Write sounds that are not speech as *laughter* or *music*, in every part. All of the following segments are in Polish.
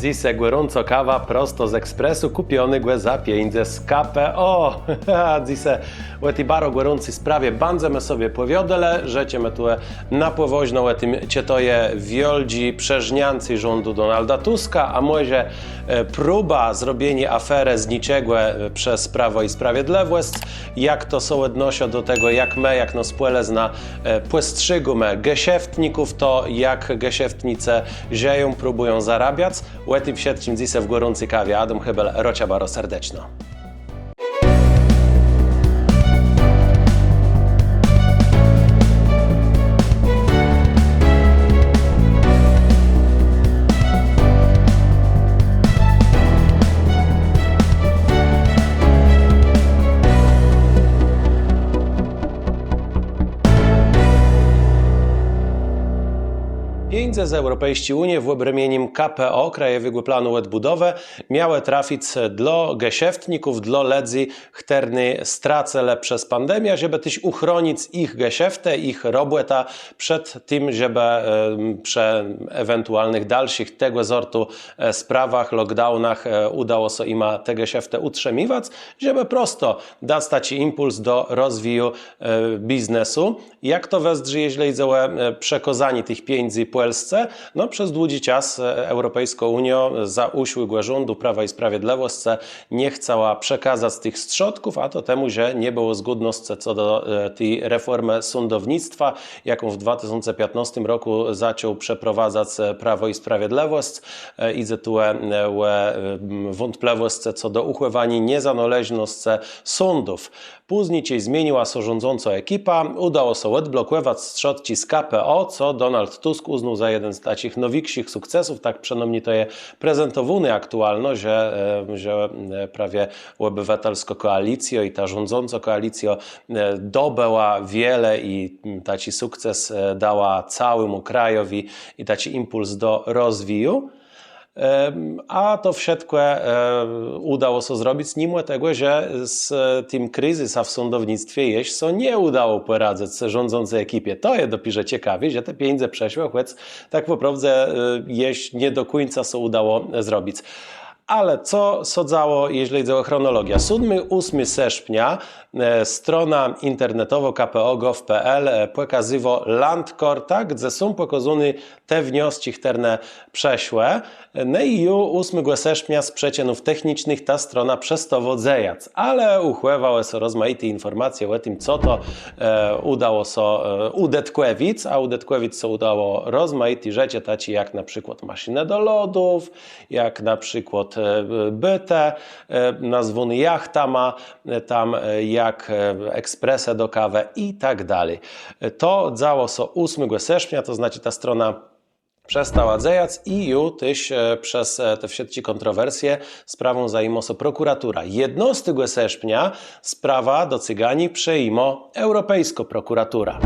Dzisiaj gorąco kawa prosto z ekspresu, kupiony gue za pieniądze z KPO. Dzisiaj *laughs* u eti baro gorący sprawie bandzemy sobie powiodele, że ciemy tu napływoźną etim cietoje wioldzi przeżniancy rządu Donalda Tuska, a może e, próba zrobienia aferę z niczego e, przez Prawo i Sprawiedliwość, jak to są odnosio do tego, jak my, jak nos płele na e, płestrzygume gesieftników, to jak gesieftnice zieją, próbują zarabiać. U etim siedcim dzisiaj w gorący kawie. Adam Hybel, Rocia Baro serdeczno. Pieniądze z Europejskiej Unii w obremieniem KPO, Krajowego Planu Odbudowy, miały trafić dla gesieftników, dla ledzi, chterny stracele przez pandemię, żeby też uchronić ich gesieftę, ich robota przed tym, żeby przy ewentualnych dalszych tego sortu e, sprawach, lockdownach e, udało się im te gesieftę utrzymywać, żeby prosto dać impuls do rozwoju e, biznesu. Jak to wesdrzy, jeśli e, przekozanie tych pieniędzy Polsce? No przez długi czas e, Europejską Unią za usiłku rządu Prawa i Sprawiedliwości nie chciała przekazać tych środków, a to temu, że nie było zgodności co do e, tej reformy sądownictwa, jaką w 2015 roku zaczął przeprowadzać e, Prawo i Sprawiedliwość. Idzie tu wątpliwość co do uchowania niezależności sądów. Później się zmieniła rządząca ekipa, udało się odblokować środki z KPO, co Donald Tusk uznał za jeden z takich nowikszych sukcesów, tak przynajmniej to je prezentowany aktualno, że, e, że e, prawie obywatelska koalicja i ta rządząca koalicja e, dobyła wiele i mm, taki sukces dała całemu krajowi i taki impuls do rozwoju. A to e, udało się zrobić, mimo tego, że z tym kryzysem w sądownictwie co nie udało poradzać rządzącej ekipie. To jest dopiero ciekawe, że te pieniądze przeszły, choć tak prostu e, jeść nie do końca co udało zrobić. Ale co sodzało, jeśli chodzi o chronologię? 7-8 sierpnia e, strona internetowa kpo.gov.pl e, pokazywa landkorta, gdzie są pokazane te wnioski, które przeszłe. No i już 8 sierpnia z przecienów technicznych ta strona przestało dzejać, ale uchływały się rozmaite informacje o tym, co to e, udało się e, a udetkłewić się udało rozmaite rzeczy, takie jak na przykład maszynę do lodów, jak na przykład e, byte, e, nazwany jachtama, e, tam e, jak e, ekspresę do kawy i tak dalej. E, To działo się 8 sierpnia, to znaczy ta strona przestała dzejać i już też e, przez e, te wszystkie kontrowersje sprawą zajmą się prokuratura. 11 sierpnia sprawa do Cygani przejmą Europejska prokuratura.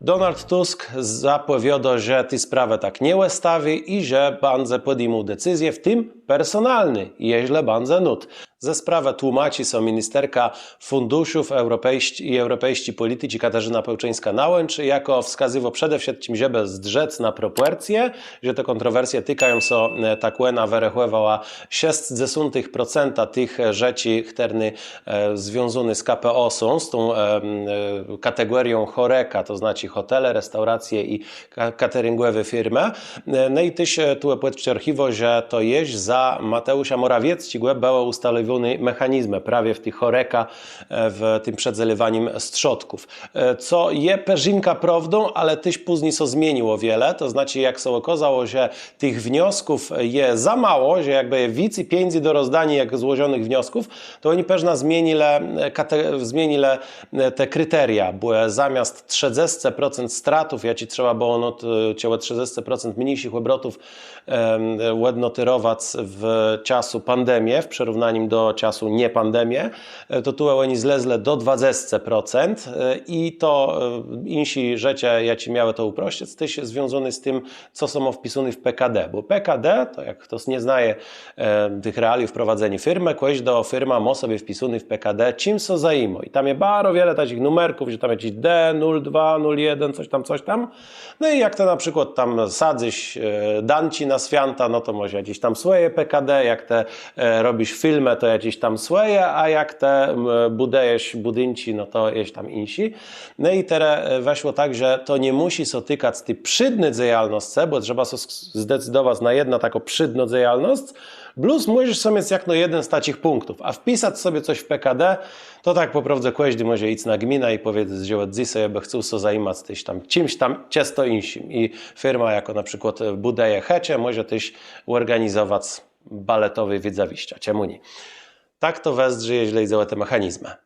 Donald Tusk zapowiada, że tę sprawę tak nie ustawi i że banze podejmą decyzję, w tym personalny, jeśli banze nut. Ze sprawę tłumaczy są ministerka funduszów europejści i europejści polityki Katarzyna Pełczyńska-Nałęcz, jako wskazywał przede wszystkim, żeby zdrzec na proporcje, że te kontrowersje tykają się e, tak łena wyrechłewała 6% tych rzeczy, które e, związane z KPO są, z tą e, e, kategorią choreka, to znaczy hotele, restauracje i cateringowe firmy. E, No i tyś e, tu płetczy archiwo, że to jeść za Mateusza Morawieckiego było ustanowione mechanizmy prawie w tych choreka, e, w tym przedzelewaniem strzodków. E, Co je perzynka prawdą, ale tyś później so zmieniło wiele, to znaczy jak się okazało, że tych wniosków je za mało, że jakby je więcej pieniędzy do rozdania jak złożonych wniosków, to oni pewna zmienili, e, te kryteria, bo zamiast 30% stratów, ja ci trzeba było no, ciągle 30% mniejszych obrotów em, odnotyrować w czasu pandemii w porównaniu do czasu nie pandemię, e, to tu oni zlezle do 20% e, i to e, insi rzeczy, ja ci miałem to uprościć, się związany z tym, co są wpisane w PKD, bo PKD, to jak ktoś nie znaje tych realiów prowadzenia firmy, kiedyś do firma ma sobie wpisany w PKD, czym są zajmo i tam jest bardzo wiele takich numerków, że tam jakiś D, 02, 01, coś tam, coś tam, no i jak to na przykład tam sadzyś danci na święta, no to może jakieś tam swoje PKD, jak te robisz filmy, to jakieś tam swoje, a jak te budujesz budynci, no to jest tam insi. No i teraz e, weszło tak, że to nie musi sotykać z tej przydny działalności, bo trzeba zdecydować na jedna taką przydną działalność, plus możesz sobie mieć jak no jeden z takich punktów, a wpisać sobie coś w PKD, to tak po prostu kiedyś może iść na gminę i powiedzieć, że dzisiaj by chcą so zajmować tyś tam czymś tam ciasto insim. I firma jako na przykład budeje hecie może też organizować baletowy widzawiścia, czemu nie? Tak to wesdrzy, jeśli działa te mechanizmy.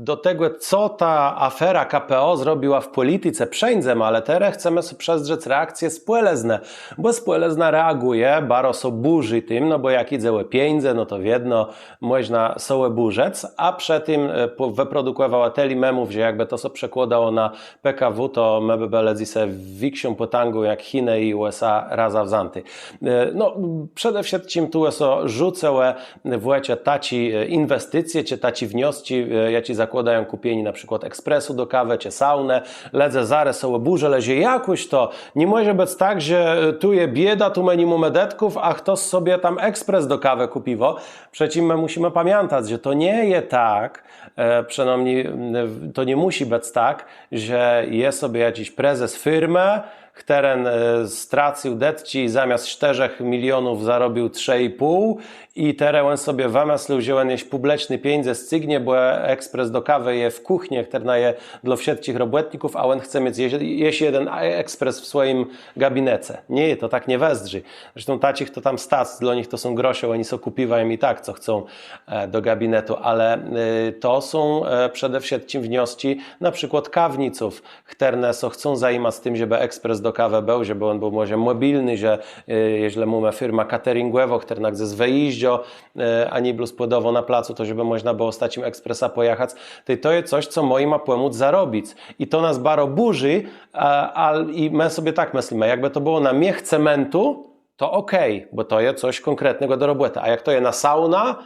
Do tego, co ta afera KPO zrobiła w polityce przędzem, ale teraz chcemy przestrzec reakcje spłelezne, bo spłelezna reaguje, baro so burzy tym, no bo jak idzie pieniądze, no to wiedno można sołe burzec, a przy tym e, po- wyprodukowała tyle memów, że jakby to so przekładało na PKW, to my by belezi se wiksią potangu jak Chiny i USA raza wzanty. E, No, przede wszystkim tu so rzucę w łecie taci e, inwestycje, czy taci wnioski, e, ja ci zakładają kupieni na przykład ekspresu do kawy, czy saunę, ledzę zaraz są burze, lezie jakoś to. Nie może być tak, że tu je bieda, tu menu medetków, a ktoś sobie tam ekspres do kawy kupiło. Przecież my musimy pamiętać, że to nie jest tak, e, przynajmniej to nie musi być tak, że jest sobie jakiś prezes firmy, teren stracił detci i zamiast 4 milionów zarobił 3,5 i on sobie wymyślił, wziął jakieś publiczne pieniądze z cygnie, bo ekspres do kawy je w kuchni, która je dla wszystkich robotników, a on chce mieć jeść- jeden ekspres w swoim gabinecie. Nie, to tak nie wezdrzy. Zresztą tacich to tam stac, dla nich to są grosze, oni są kupiwają i tak, co chcą e, do gabinetu, ale y, to są e, przede wszystkim wnioski na przykład kawniców, które so chcą zajmować z tym, żeby ekspres do kawy był, żeby on był może mobilny, że y, jeśli mamy firma cateringowa, która nagdzie z wyjścio, y, a nie plus na placu, to żeby można było stać im ekspresa pojechać, to, to jest coś, co moi ma pomóc zarobić. I to nas baro burzy, a, a, i my sobie tak myślimy, jakby to było na miech cementu, to okej, bo to jest coś konkretnego do roboty. A jak to jest na sauna,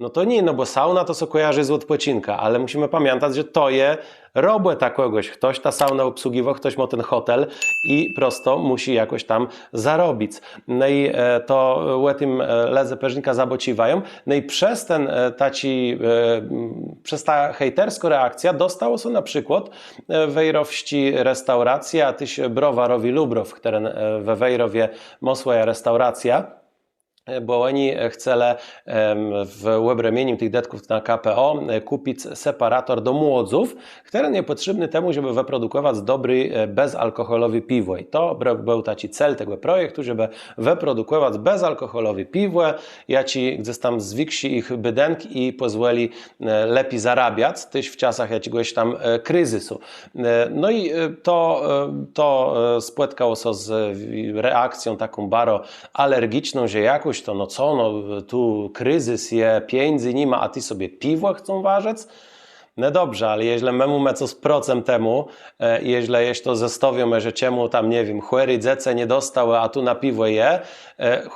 no to nie, no bo sauna to co kojarzy z odpoczynka, ale musimy pamiętać, że to jest robota kogoś. Ktoś ta sauna obsługiwał, ktoś ma ten hotel i prosto musi jakoś tam zarobić. No i e, to łetym e, leze peżnika zabociwają. No i przez ten e, taci, przez ta hejterska reakcja dostało się na przykład wejrowści restauracja, tyś browarowi Lubrow, które e, we Wejrowie mosła restauracja bo oni chceli w łebremieniu tych detków na KPO e, kupić separator do młodzów, który potrzebny temu, żeby wyprodukować dobry, e, bezalkoholowy piwo. I to był taki cel tego projektu, żeby wyprodukować bezalkoholowy piwo, ja ci gdzieś tam zwiksi ich bydenk i pozwoli e, lepiej zarabiać, tyś w czasach jakiegoś tam e, kryzysu. E, No i e, to, e, to e, spotkało się z e, reakcją taką baro alergiczną, że jakoś to, no co, no tu kryzys je, pieniędzy nie ma, a ty sobie piwo chcą ważyć? No dobrze, ale jeśli memu me co z procem temu, e, jeśli jest to zestawią, że czemu tam, nie wiem, chłery dzece nie dostały, a tu na piwo je, e,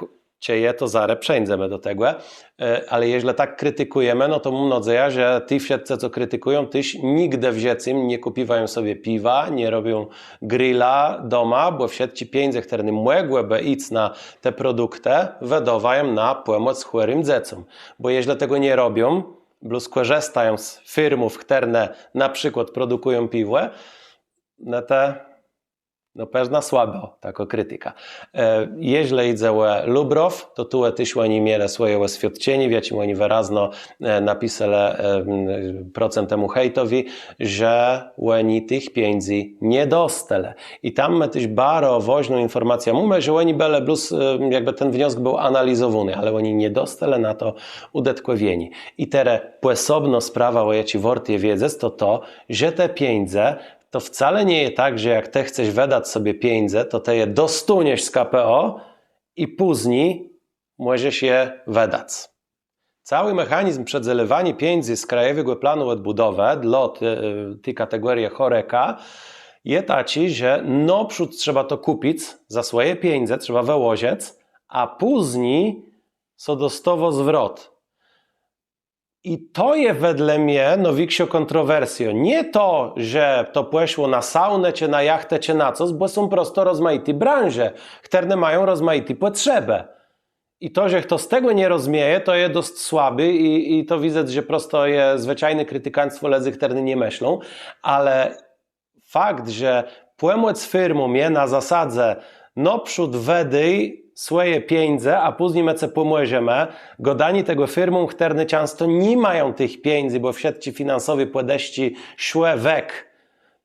je, to zare przejdziemy do tego, E, ale jeśli tak krytykujemy, no to mam nadzieję, że ty wszyscy, co krytykują, tyś nigdy w dziecym nie kupiwają sobie piwa, nie robią grilla doma, bo wszyscy pieniądze, które mogłyby iść na te produkty, wydawają na pomoc chłorym dziecom. Bo jeśli tego nie robią, plus korzystają z firmów, które na przykład produkują piwo, no to no pewna słabo, taka krytyka. E, Jeśli idzie o Lubrow, to tu tyś oni mieli swoje oświadczenie, wiecie, oni wyrazno e, napisali e, hejtowi, że oni tych pieniędzy nie dostali. I tam my też bardzo ważną informację mamy, że oni byli plus, e, jakby ten wniosek był analizowany, ale oni nie dostali na to udetkowieni. I teraz posobno sprawa, o ja ci wortie wiedzę, to to, że te pieniądze to wcale nie jest tak, że jak ty chcesz wydać sobie pieniądze, to te je dostuniesz z KPO i później może się wydać. Cały mechanizm przedzelewania pieniędzy z Krajowego Planu Odbudowy dla te- tej kategorii choreka jest taki, że naprzód trzeba to kupić za swoje pieniądze, trzeba wyłożyć, a później co dostawo zwrot. I to jest wedle mnie nowiksio kontrowersjo. Nie to, że to poszło na saunę, czy na jachtę, czy na coś, bo są prosto rozmaite branże, które mają rozmaite potrzeby. I to, że kto z tego nie rozumie, to jest dość słaby i, i to widzę, że prosto jest zwyczajne krytykanstwo, lezy, które nie myślą, ale fakt, że płemłec firmą je na zasadze naprzód wedyj swoje pieniądze, a później mece pomłożemy, godani tego firmom, które często nie mają tych pieniędzy, bo w sieci finansowej płedeści szłe wek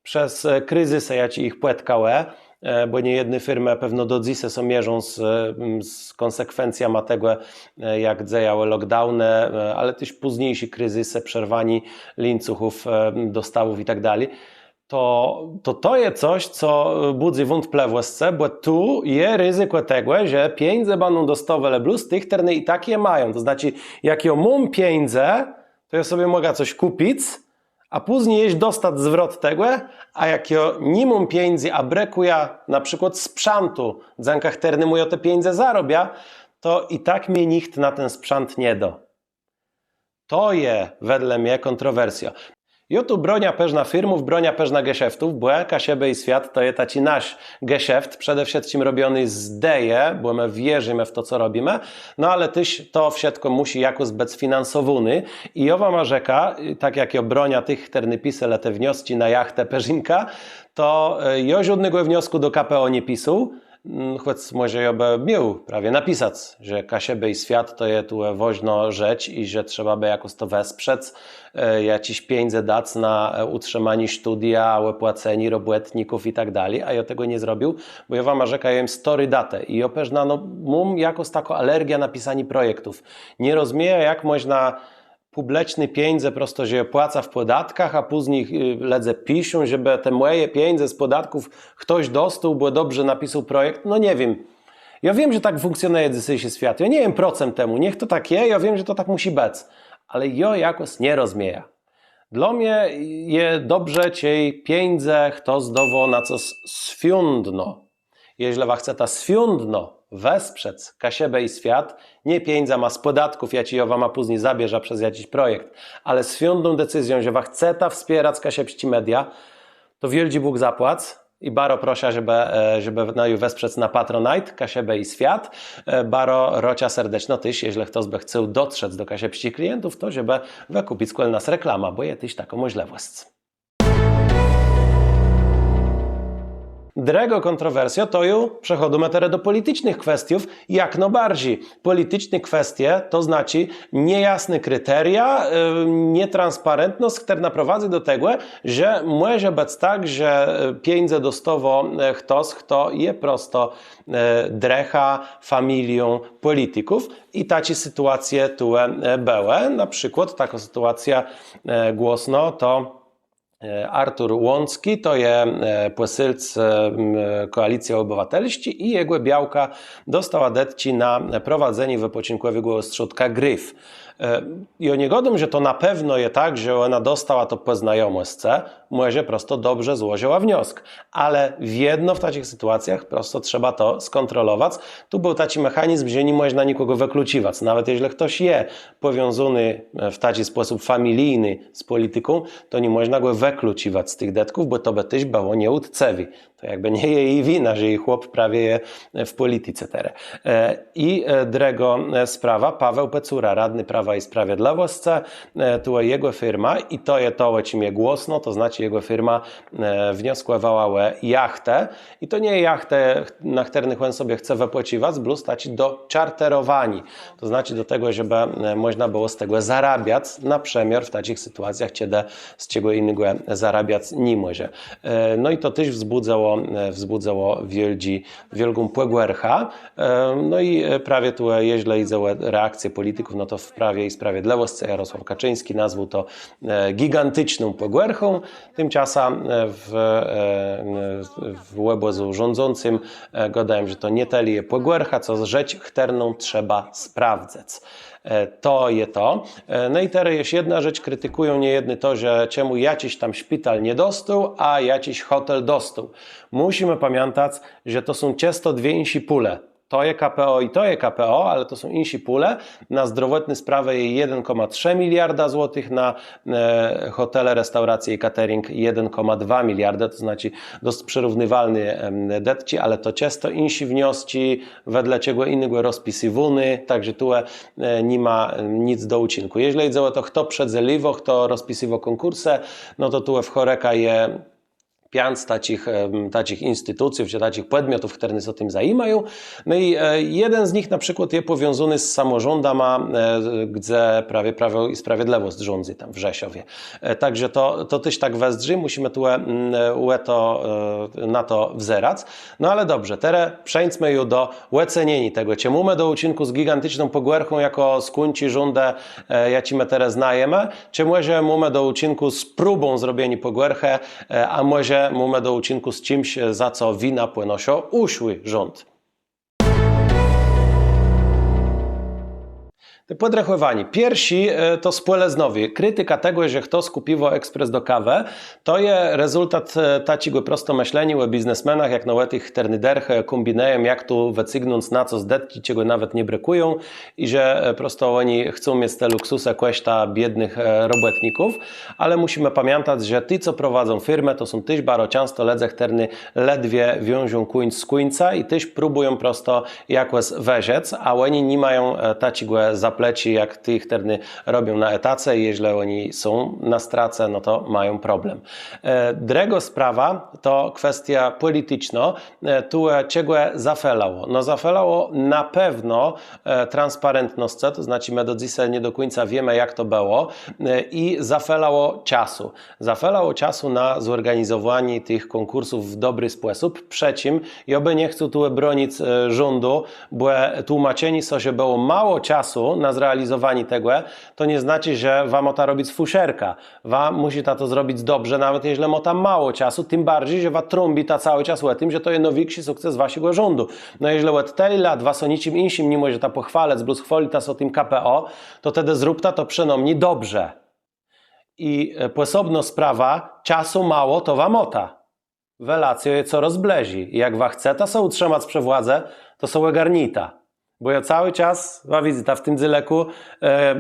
przez e, kryzysy, ja ci ich płetkałe, e, bo nie jedne firmy pewno do dzisiaj są mierzą z, e, z konsekwencjami tego, jak działały lockdowny, ale też późniejsi kryzysy, przerwani lincuchów, e, dostawów i tak dalej. To, to to jest coś, co budzi wątpliwości, bo tu jest ryzyko tego, że pieniądze będą dostawane plus tych, które i tak je mają. To znaczy, jak ja mam pieniądze, to ja sobie mogę coś kupić, a później jeść dostać zwrot tego, a jak ja nie mam pieniędzy, a brakuje na przykład sprzętu, dzięki któremu ja te pieniądze zarobia, to i tak mnie nikt na ten sprzęt nie da. To jest wedle mnie kontrowersja. Ja tu bronia pewna firmów, bronia pewna geszeftów, bo jaka siebie i świat to jest taki nasz geszeft, przede wszystkim robiony z deje, bo my wierzymy w to, co robimy, no ale też to wszystko musi jakoś być finansowane i owa marzeka, tak jak ja bronia tych, które pisali te wnioski na jachtę Perzynka, to e, ja żadnego wniosku do KPO nie pisał, choć może ja by miał prawie napisać, że Kasiebę i świat to jest tu woźno rzecz i że trzeba by jakoś to wesprzeć, e, jakieś pieniądze dać na e, utrzymanie studia, opłaceni robotników i tak dalej, a ja tego nie zrobił, bo ja wam rzeka, ja im story datę i ja pewna, no, mam jakoś taką alergię na pisanie projektów. Nie rozumiem, jak można publiczne pieniądze prosto się opłaca w podatkach, a później y, ledze piszą, żeby te moje pieniądze z podatków ktoś dostał, bo dobrze napisał projekt. No nie wiem. Ja wiem, że tak funkcjonuje dzisiejszy świat. Ja nie wiem procent temu. Niech to tak jest, ja wiem, że to tak musi być. Ale ja jakoś nie rozumiem. Dla mnie je dobrze ciej pieniądze kto zdowo na co sfiundno. Jeśli wa chce ta sfiundno wesprzeć Kasiebę i świat, nie pieniądze ma z podatków, ja ci ją ma później zabierze przez jakiś projekt, ale sfiundną decyzją, że chce wspierać Kasiebści media, to wielki Bóg zapłac i Baro prosia, żeby, e, żeby na ju wesprzeć na Patronite, Kasiebę i Świat. E, Baro rocia serdeczno tyś, jeśli ktoś by chciał dotrzeć do Kasiebści klientów, to żeby wykupić nas reklama, bo je tyś taką możliwość. Drego kontrowersja to ju przechodzimy teraz do politycznych kwestiów, jak no bardziej. Polityczne kwestie to znaczy niejasne kryteria, yy, nietransparentność, która naprowadzi do tego, że może być tak, że pieniądze dostawo e, ktoś, kto je prosto drecha familią polityków i tacie sytuacje tu e, były. Na przykład taka sytuacja e, głosno to Artur Łącki to jest poselc Koalicji Obywatelści i jego białka dostała detci na prowadzenie wypoczynkowego ostrzątka Gryf. E, I o niegodym, że to na pewno jest tak, że ona dostała to po znajomości, może prosto dobrze złożyła wniosek. Ale w jedno w takich sytuacjach prosto trzeba to skontrolować. Tu był taki mechanizm, że nie można nikogo wykluczywać. Nawet jeśli ktoś jest powiązany w taki sposób familijny z polityką, to nie można go wykluczywać z tych detków, bo to by też było nieudcewi. To jakby nie jej wina, że jej chłop prawie je w polityce teraz. E, I e, drego sprawa, Paweł Pecura, radny Prawa i Sprawiedliwości, e, to jego firma i to je to, czym je głośno, to znaczy jego firma wnioskowała jachtę i to nie jachtę, na których on sobie chce wypłaciwać, plus stać do czarterowani. To znaczy do tego, żeby można było z tego zarabiać na przemiar w takich sytuacjach, kiedy z czego innego zarabiać nie może. No i to też wzbudzało e, wzbudzało wielgi, wielką płegłercha. E, No i e, prawie tu, jeźle i reakcje polityków, no to w Prawie i Sprawiedliwość Jarosław Kaczyński nazwał to gigantyczną płegłerchą. Tymczasem w, w łebezu rządzącym gadają, że to nie teli je płegłercha, co rzecz chterną trzeba sprawdzać. E, To je to. E, No i teraz jest jedna rzecz, krytykują niejedny to, że czemu jakiś tam szpital nie dostał, a jakiś hotel dostał. Musimy pamiętać, że to są często dwie insi pule. To KPO i to KPO, ale to są insi pule. Na zdrowotne sprawy je 1,3 miliarda złotych, na e, hotele, restauracje i catering 1,2 miliarda, to znaczy dość przyrównywalne em, detki, ale to często insi wnioski, wedle czego innego rozpisywuny, także tu e, nie ma nic do uczynku. Jeżeli dzieło to kto przedzeliwo, kto rozpisywo konkursy, no to tu w choreka je piąc takich, takich instytucji, czy takich podmiotów, które się tym zajmują. No i e, jeden z nich na przykład jest powiązany z samorządem, e, gdzie prawie Prawo i Sprawiedliwość rządzi tam w Rzeszowie. E, Także to, to też tak wesdrzy, musimy tu to, na to wzerać. No ale dobrze, teraz przejdźmy już do ocenienia tego. Mamy do uczynku z gigantyczną pogłerchą jako skuńci rządę, my teraz znajemy, czy może do uczynku z próbą zrobienia pogłerchę, a może mamy do uczynku z czymś, za co wina płynosio uszły rząd. Podrachowani. Pierwsi e, to spoleznowie. Krytyka tego, że kto skupiło ekspres do kawę, to jest rezultat e, takiego prostomyślenia o biznesmenach, jak na tych ternyderch kombinejem, jak tu wycygnąc na co zdetki, czego nawet nie brakują i że e, prosto oni chcą mieć te luksusy kłeśta biednych e, robotników, ale musimy pamiętać, że ci, co prowadzą firmę, to są tyś baro często ledzech terny ledwie wiążą kuń z kuńca i tyś próbują prosto jakoś weziec, a oni nie mają e, takiego zapleci, jak ty ich terny robią na etace i jeżeli oni są na strace, no to mają problem. E, Drego sprawa to kwestia polityczna. E, Tu e, czego zafelało? No zafelało na pewno transparentność, to znaczy my do dzisiaj nie do końca wiemy jak to było i zafelało czasu. Zafelało czasu na zorganizowanie tych konkursów w dobry sposób. Przecim, ja by nie chcę tu bronić rządu, bo tłumaczeni są, że było mało czasu na zrealizowanie tego, to nie znaczy, że wam o to robić fuszerka. Wam musi ta to zrobić dobrze, nawet jeśli ma tam mało czasu, tym bardziej, że wa trąbi ta cały czas o tym, że to jest największy sukces waszego rządu. No jeżeli od tyle lat was o niczym innym nie może ta pochwalec, plus chwali ta o tym KPO, to wtedy zrób ta to przynajmniej dobrze. I e, posobno sprawa, czasu mało, to wam ota. Welacjo je co rozblezi. Jak wa chce ta są utrzymać przy władzę, to są garnita. Bo ja cały czas, wa wizyta w tym zyleku, e, e,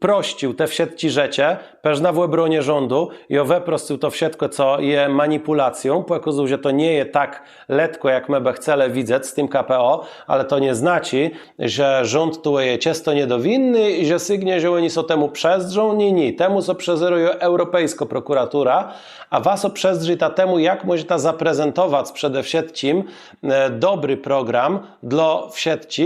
prościł te wsiedci rzecie, peżna w obronie rządu i owe prościł to wszystko, co je manipulacją, pokazał, że to nie jest tak letko, jak my by chceli widzieć z tym KPO, ale to nie znaczy, że rząd tu je ciasto niedowinny i że sygnie, że oni są temu przezdrzą, nie, nie. Temu, co przezeruje Europejska prokuratura, a was przezdrzy ta temu, jak może ta zaprezentować przede wszystkim e, dobry program dla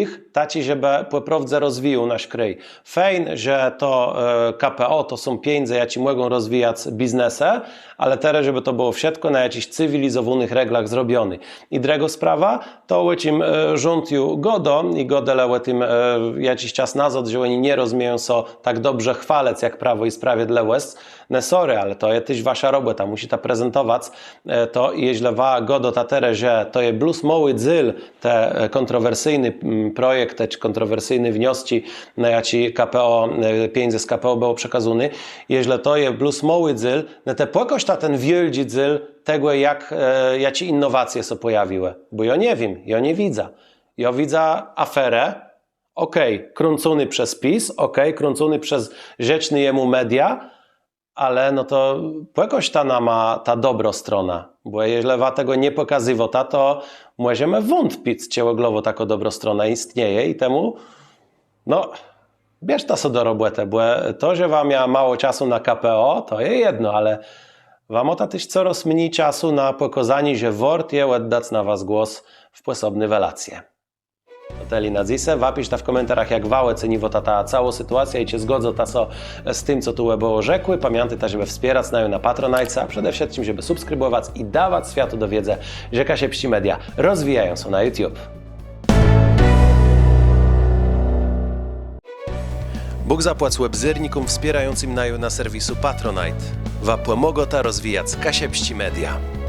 wszystkich, taci, żeby poprawdze rozwijał nasz kraj. Fajn, że to e, KPO to są pieniądze, jakie mogą rozwijać biznesy, ale teraz, żeby to było wszystko na jakichś cywilizowanych reglach zrobione. I druga sprawa, to lecim e, rząd godo i godele tym e, jakiś czas nazad, że oni nie rozumieją so tak dobrze chwalec jak Prawo i Sprawiedliwość. Ne sorry, ale to jest też wasza robota, musi ta prezentować to i jeśli wa godo ta tere, że to jest blus mały dzyl, te kontrowersyjny mm, projekt, te czy kontrowersyjne wnioski, na jaci KPO, e, pieniądze z KPO było przekazane, jeśli to jest blus mały dzyl, no to płakoś ta ten wielki dzyl tego, jak, e, jakie innowacje się pojawiły. Bo ja nie wiem, ja nie widzę. Ja widzę aferę, okej, okay, kręcony przez PiS, okej, okay, kręcony przez rzeczny jemu media, ale no to jakoś ta nama ta dobro strona, bo jeżeli tego nie pokazywo ta, to możemy wątpić, ciałoglowo taka dobro strona istnieje i temu, no, bierz ta so do roboty, bo to, że wam miała mało czasu na KPO, to jest jedno, ale wam o też coraz mniej czasu na pokazanie, że wort je oddać na was głos w sposobny welacje. Teli na zise. Wapisz ta w komentarzach, jak wałe ceniwo ta, cała sytuacja i cię zgodzą ta so z tym, co tu było rzekły. Pamiętaj też, żeby wspierać znają na Patronite, a przede wszystkim, żeby subskrybować i dawać światu do wiedzy, że Kasie Psi Media rozwijają się na YouTube. Bóg zapłać webzyrnikom wspierającym naju na serwisu Patronite. Wa pomogota rozwijać Kasie Psi Media.